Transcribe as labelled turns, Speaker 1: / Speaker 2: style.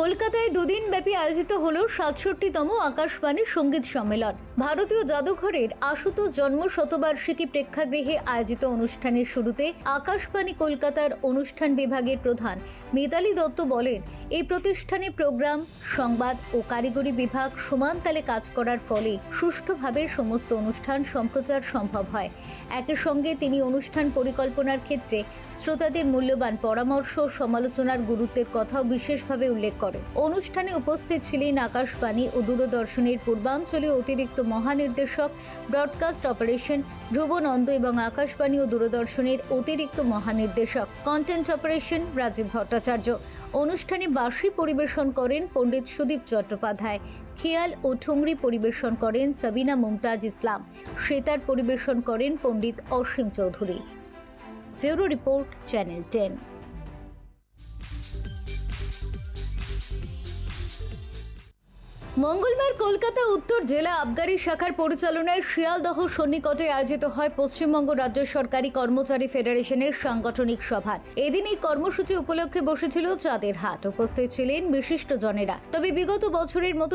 Speaker 1: কলকাতায় দুদিন ব্যাপী আয়োজিত হল সাতষট্টিতম আকাশবাণী সংগীত সম্মেলন। ভারতীয় জাদুঘরের আশুতোষ জন্ম শতবার্ষিকী প্রেক্ষাগৃহে আয়োজিত অনুষ্ঠানের শুরুতে আকাশবাণী কলকাতার অনুষ্ঠান বিভাগের প্রধান মিতালি দত্ত বলেন এই প্রতিষ্ঠানে প্রোগ্রাম, সংবাদ ও কারিগরি বিভাগ সমান তালে কাজ করার ফলে সুষ্ঠুভাবে সমস্ত অনুষ্ঠান সম্প্রচার সম্ভব হয়। একই সঙ্গে তিনি অনুষ্ঠান পরিকল্পনার ক্ষেত্রে শ্রোতাদের মূল্যবান পরামর্শ ও সমালোচনার গুরুত্বের কথাও বিশেষভাবে উল্লেখ করেন। অনুষ্ঠানে উপস্থিত ছিলেন আকাশবাণী ও দূরদর্শনের পূর্বাঞ্চলীয় অতিরিক্ত মহানির্দেশক, ব্রডকাস্ট অপারেশন ধ্রুব নন্দ এবং আকাশবাণী ও দূরদর্শনের অতিরিক্ত মহানির্দেশক, কন্টেন্ট অপারেশন রাজীব ভট্টাচার্য। অনুষ্ঠানে বাঁশি পরিবেশন করেন পণ্ডিত সুদীপ চট্টোপাধ্যায়। খেয়াল ও ঠুংরি পরিবেশন করেন সাবিনা মুমতাজ ইসলাম। সেতার পরিবেশন করেন পণ্ডিত অসীম চৌধুরী। ফেরো রিপোর্ট, চ্যানেল টেন। মঙ্গলবার কলকাতা উত্তর জেলা আবগারি শাখার পরিচালনায় শিয়ালদহ সন্নিকটে আয়োজিত হয় পশ্চিমবঙ্গ রাজ্য সরকারি কর্মচারী ফেডারেশনের সাংগঠনিক সভা এদিন এই কর্মসূচি উপলক্ষে বসেছিল চাঁদের হাট। উপস্থিত ছিলেন বিশিষ্ট জনেরা তবে বিগত বছরের মতো